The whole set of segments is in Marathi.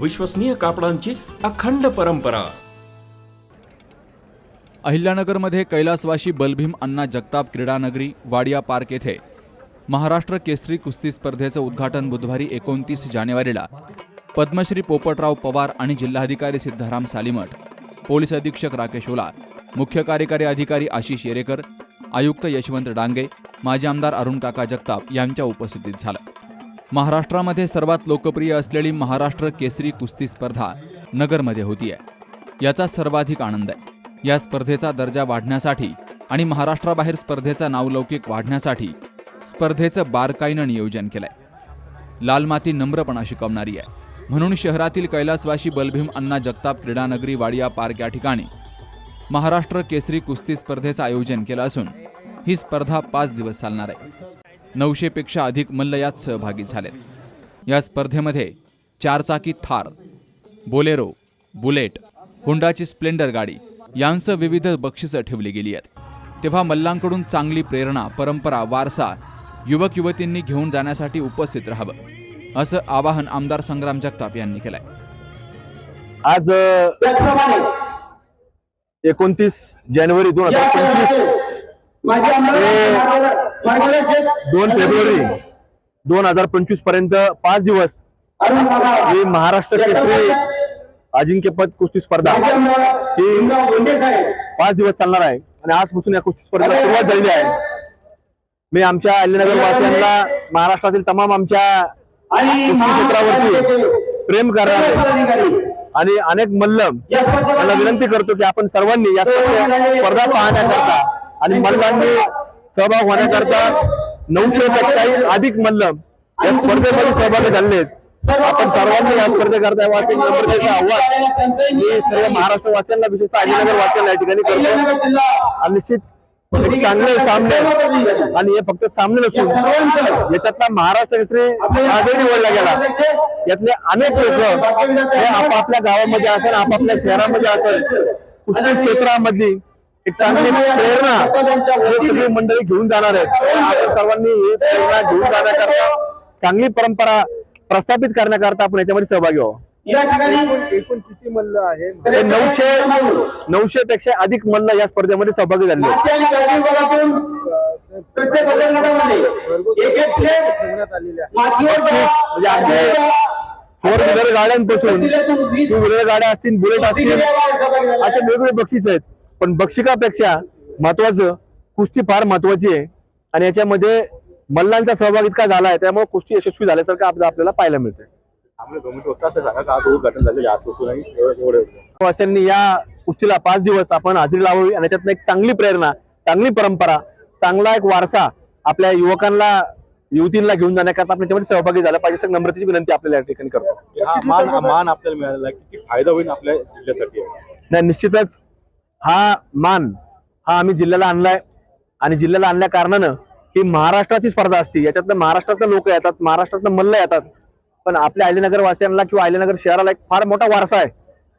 विश्वसनीय कापडांची अखंड परंपरा. अहिल्यानगरमध्ये कैलासवाशी बलभीम अण्णा जगताप क्रीडानगरी वाडिया पार्क येथे महाराष्ट्र केसरी कुस्ती स्पर्धेचं उद्घाटन बुधवारी एकोणतीस जानेवारीला. पद्मश्री पोपटराव पवार आणि जिल्हाधिकारी सिद्धाराम सालीमठ पोलीस अधीक्षक राकेश ओला मुख्य कार्यकारी अधिकारी आशिष येरेकर आयुक्त यशवंत डांगे माजी आमदार अरुण काका जगताप यांच्या उपस्थितीत झालं. महाराष्ट्रामध्ये सर्वात लोकप्रिय असलेली महाराष्ट्र केसरी कुस्ती स्पर्धा नगरमध्ये होती आहे याचा सर्वाधिक आनंद आहे. या स्पर्धेचा दर्जा वाढण्यासाठी आणि महाराष्ट्राबाहेर स्पर्धेचा नावलौकिक वाढण्यासाठी स्पर्धेचं बारकाईनं नियोजन केलंय. लाल माती नम्रपणा शिकवणारी आहे. म्हणून शहरातील कैलासवासी बलभीम अण्णा जगताप क्रीडानगरी वाडिया पार्क या ठिकाणी महाराष्ट्र केसरी कुस्ती स्पर्धेचं आयोजन केलं असून ही स्पर्धा पाच दिवस चालणार आहे. नऊशेपेक्षा अधिक मल्ल यात सहभागी झालेत. या स्पर्धेमध्ये चारचाकी थार बोलेरो बुलेट होंडाची स्प्लेंडर गाडी यांसह विविध बक्षिसं ठेवली गेली आहेत. तेव्हा मल्लांकडून चांगली प्रेरणा परंपरा वारसा युवक युवतींनी घेऊन जाण्यासाठी उपस्थित राहावं असं आवाहन आमदार संग्राम जगताप यांनी केलंय. आज एकोणतीस जानेवारी दोन हजार पंचवीस दोन फेब्रुवारी दोन हजार पंचवीसपर्यंत पाच दिवस ही महाराष्ट्र केसरी अजिंक्यपद कुस्ती स्पर्धा. ही पाच दिवस चालणार आहे. आणि आजपासून या कुस्ती स्पर्धेला सुरुवात झालेली आहे. मी आमच्या अहिल्यानगर वासियांना महाराष्ट्रातील तमाम आमच्या क्षेत्रावरती प्रेम करणारे आणि अनेक मल्लम यांना विनंती करतो की आपण सर्वांनी या स्पर्धे- स्पर्धा पाहण्याकरता आणि मल्लांनी सहभाग होण्याकरता नऊशे पेक्षाही अधिक मल्लम या स्पर्धेमध्ये सहभागी झाले आहेत. आपण सर्वांनी या स्पर्धेकरता वासी नम्रतेचं आव्हान मी सर्व महाराष्ट्र वासियांना विशेषतः अहिल्यानगर वासियांना या ठिकाणी करतो आणि निश्चित चांगले सामने आणि हे फक्त सामने नसून याच्यातला महाराष्ट्र केसरी आजही निवडला गेला. यातले अनेक लोक हे आपापल्या गावामध्ये असेल आपापल्या शहरामध्ये असेल कुठल्या क्षेत्रामधली एक चांगली प्रेरणा हे सगळी मंडळी घेऊन जाणार आहेत. आपण सर्वांनी ही प्रेरणा घेऊन जाण्याकरता चांगली परंपरा प्रस्थापित करण्याकरता आपण याच्यामध्ये सहभागी व्हावं. एकूण किती मल्ल आहे? हे नऊशे नऊशे. पेक्षा अधिक मल्ल या स्पर्धेमध्ये सहभागी झाले म्हणजे फोर व्हीलर गाड्यांपासून टू व्हीलर गाड्या असतील बुलेट असतील असे वेगवेगळे बक्षीस आहेत. पण बक्षिकापेक्षा महत्वाचं कुस्ती फार महत्वाची आहे. आणि याच्यामध्ये मल्लांचा सहभाग इतका झाला आहे त्यामुळे कुस्ती यशस्वी झाल्यासारखं आप- आपल्याला पाहायला मिळते. वासियांनी या कुस्तीला पाच दिवस आपण हजेरी लावावी आणि याच्यातनं एक चांगली प्रेरणा चांगली परंपरा चांगला एक वारसा आपल्या युवकांना युवतींना घेऊन जाण्याकरता आपण याच्यामध्ये सहभागी झाला पाहिजे सर नम्रतेची विनंती आपल्याला या ठिकाणी करतो. हा मान मान आपल्याला मिळालेला किती फायदा होईल आपल्या जिल्ह्यासाठी? नाही निश्चितच हा मान हा आम्ही जिल्ह्याला आणलाय. आणि जिल्ह्याला आणल्या कारणानं ही महाराष्ट्राची स्पर्धा असते. याच्यातनं महाराष्ट्रातले लोक येतात महाराष्ट्रातनं मल्ल येतात. पण आपल्या अहिल्यानगर वासियांना किंवा अहिल्यानगर शहराला एक फार मोठा वारसा आहे.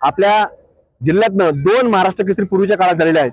आपल्या जिल्ह्यातनं दोन महाराष्ट्र केसरी पूर्वीच्या काळात झालेले आहेत.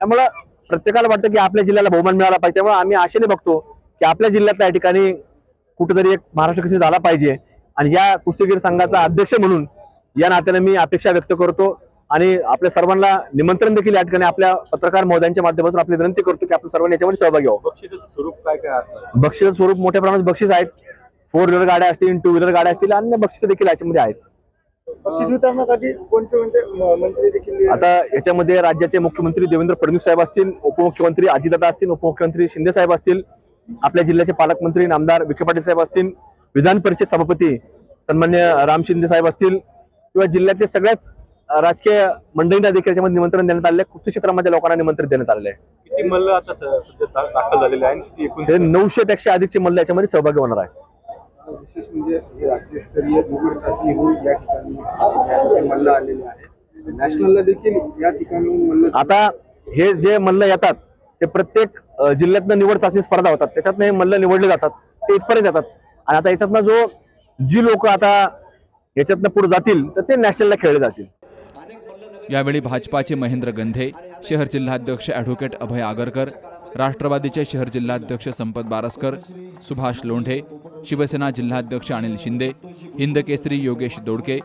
त्यामुळं प्रत्येकाला वाटतं की आपल्या जिल्ह्याला बहुमान मिळाला पाहिजे. त्यामुळे आम्ही आशेने बघतो की आपल्या जिल्ह्यातल्या या ठिकाणी कुठेतरी एक महाराष्ट्र केसरी झाला पाहिजे. आणि या कुस्तीगीर संघाचा अध्यक्ष म्हणून या नात्याने मी अपेक्षा व्यक्त करतो. आणि आपल्या सर्वांना निमंत्रण देखील या ठिकाणी आपल्या पत्रकार महोदयांच्या माध्यमातून आपली विनंती करतो की आपण सर्वांनी याच्यामध्ये सहभागी व्हावं. बक्षिसाचं स्वरूप काय काय बक्षीस स्वरूप मोठ्या प्रमाणात बक्षीस आहेत. फोर व्हीलर गाड्या असतील टू व्हीलर गाड्या असतील अन्य बक्षीस देखील याच्यामध्ये आहेत. आता याच्यामध्ये राज्याचे मुख्यमंत्री देवेंद्र फडणवीस साहेब असतील उपमुख्यमंत्री अजितदादा असतील उपमुख्यमंत्री शिंदे साहेब असतील आपल्या जिल्ह्याचे पालकमंत्री नामदार विखे पाटील साहेब असतील विधान परिषद सभापती सन्मान्य राम शिंदे साहेब असतील किंवा जिल्ह्यातले सगळ्याच राजकीय मंडळींना देखील याच्यामध्ये निमंत्रण देण्यात आले कुस्ती क्षेत्रामध्ये लोकांना निमंत्रण देण्यात आलेले आहे. किती मल्ल आता स- सध्या दा- दाखल झालेले आहे आणि किती एकूण हे नऊशे पेक्षा अधिकचे मल्ल याच्यामध्ये सहभागी होणार आहेत. विशेष म्हणजे हे राज्यस्तरीय या ठिकाणी मल्ल आलेले आहेत. नॅशनलला देखील या ठिकाणी मल्ल आता हे जे मल्ल येतात ते प्रत्येक अ, जिल्ह्यातनं निवड चाचणी स्पर्धा होतात. त्याच्यातनं हे मल्ल निवडले जातात. ते इथपर्यंत येतात. आणि आता याच्यातनं जो जी लोक आता याच्यातनं पुढे जातील तर ते नॅशनलला खेळले जातील. यावेळी भाजपाचे महेंद्र गंधे शहर जिल्हाध्यक्ष ॲडव्होकेट अभय आगरकर राष्ट्रवादीचे शहर जिल्हाध्यक्ष संपत बारसकर सुभाष लोंढे शिवसेना जिल्हाध्यक्ष अनिल शिंदे हिंद केसरी योगेश दोडके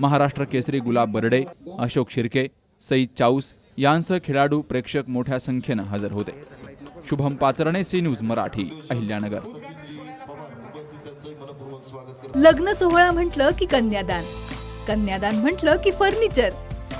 महाराष्ट्र केसरी गुलाब बर्डे अशोक शिर्के सईद चाऊस यांसह खेळाडू प्रेक्षक मोठ्या संख्येनं हजर होते. Shubham Pacharne C news Marathi Ahilyanagar. लग्न सोहळा म्हटलं की कन्यादान. कन्यादान म्हटलं की फर्निचर.